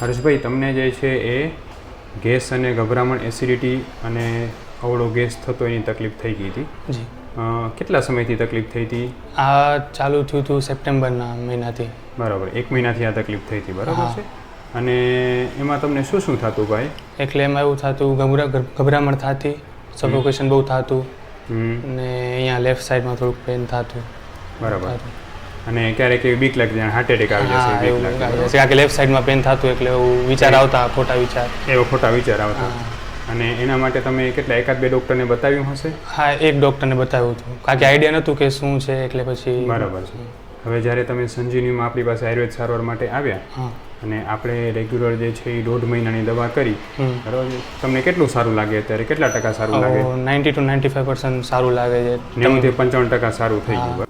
હર્ષભાઈ તમને જે છે એ ગેસ અને ગભરામણ એસિડિટી અને અવળો ગેસ થતો એની તકલીફ થઈ ગઈ હતી. જી. કેટલા સમયથી તકલીફ થઈ હતી? આ ચાલુ થયું હતું સપ્ટેમ્બરના મહિનાથી. બરાબર એક મહિનાથી આ તકલીફ થઈ હતી બરાબર છે? અને એમાં તમને શું શું થતું ભાઈ? એટલે એમાં એવું થતું ગભરા ગભરામણ થતી સફોકેશન બહુ થતું અને અહીંયા લેફ્ટ સાઈડમાં થોડુંક પેન થતું. બરાબર. અને ક્યારેક એવી બીક લાગી જાય હાર્ટ એટેક આવી જશે એવું બીક લાગે કારણ કે લેફ્ટ સાઈડમાં પેન થતું એટલે એવું વિચાર આવતા ખોટા વિચાર. એવો ખોટા વિચાર આવતા. અને એના માટે તમે કેટલા એકાદ બે ડૉક્ટરને બતાવ્યું હશે? હા એક ડૉક્ટરને બતાવ્યું હતું. કારણ કે આઈડિયા નહોતું કે શું છે એટલે પછી બરાબર છે. હવે જ્યારે તમે સંજીવનીમાં આપણી પાસે આયુર્વેદ સારવાર માટે આવ્યા અને આપણે રેગ્યુલર જે છે એ દોઢ મહિનાની દવા કરી બરાબર છે? તમને કેટલું સારું લાગે અત્યારે? કેટલા ટકા સારું લાગે? Ninety to ninety five percent સારું લાગે છે. નેવુંથી પંચાવન ટકા સારું થઈ ગયું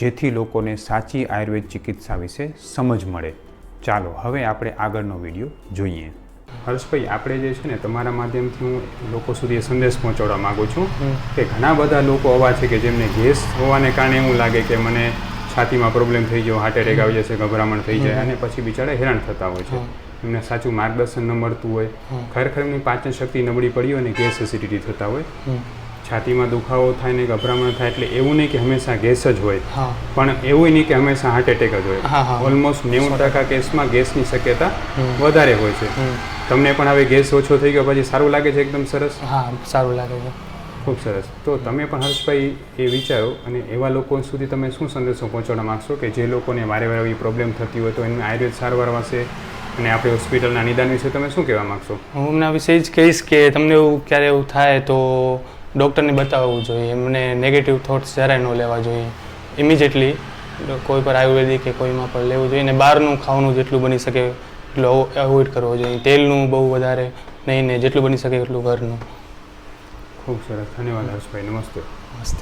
જેથી લોકોને સાચી આયુર્વેદ ચિકિત્સા વિશે સમજ મળે. ચાલો હવે આપણે આગળનો વીડિયો જોઈએ. હર્ષભાઈ આપણે જે છે ને તમારા માધ્યમથી હું લોકો સુધી એ સંદેશ પહોંચાડવા માગું છું કે ઘણા બધા લોકો આવા છે કે જેમને ગેસ હોવાને કારણે એવું લાગે કે મને છાતીમાં પ્રોબ્લેમ થઈ ગયો હાર્ટ એટેક આવી જશે ગભરામણ થઈ જાય અને પછી બિચારા હેરાન થતા હોય છે. એમને સાચું માર્ગદર્શન ન મળતું હોય. ખરેખર એમની પાચન શક્તિ નબળી પડી હોય અને ગેસ એસિડિટી થતા હોય. છાતીમાં દુખાવો થાય ને ગભરામણ થાય એટલે એવું નહીં કે હંમેશા ગેસ જ હોય. પણ એવું નહીં કે હંમેશા હાર્ટ એટેક જ હોય. ઓલમોસ્ટ નેવું ટકા કેસમાં ગેસની શક્યતા વધારે હોય છે. તમને પણ હવે ગેસ ઓછો થઈ ગયો પછી સારું લાગે છે એકદમ સરસ? હા સારું લાગે છે. ખૂબ સરસ. તો તમે પણ હર્ષભાઈ એ વિચારો અને એવા લોકો સુધી તમે શું સંદેશો પહોંચાડવા માગશો કે જે લોકોને વારે વારે એવી પ્રોબ્લેમ થતી હોય તો એમને આયુર્વેદ સારવાર વાસે અને આપણે હોસ્પિટલના નિદાન વિશે તમે શું કહેવા માગશો? હું એમના વિશે જ કહીશ કે તમને એવું ક્યારે એવું થાય તો ડૉક્ટરને બતાવવું જોઈએ એમને નેગેટિવ થોટ્સ જરાય ન લેવા જોઈએ. ઇમિજિએટલી કોઈ પર આયુર્વેદિક કે કોઈમાં પણ લેવું જોઈએ અને બહારનું ખાવાનું જેટલું બની શકે એટલું અવોઇડ કરવો જોઈએ. તેલનું બહુ વધારે નહીં ને જેટલું બની શકે એટલું ઘરનું. ખૂબ સરસ. ધન્યવાદ હર્ષભાઈ. નમસ્તે. મસ્ત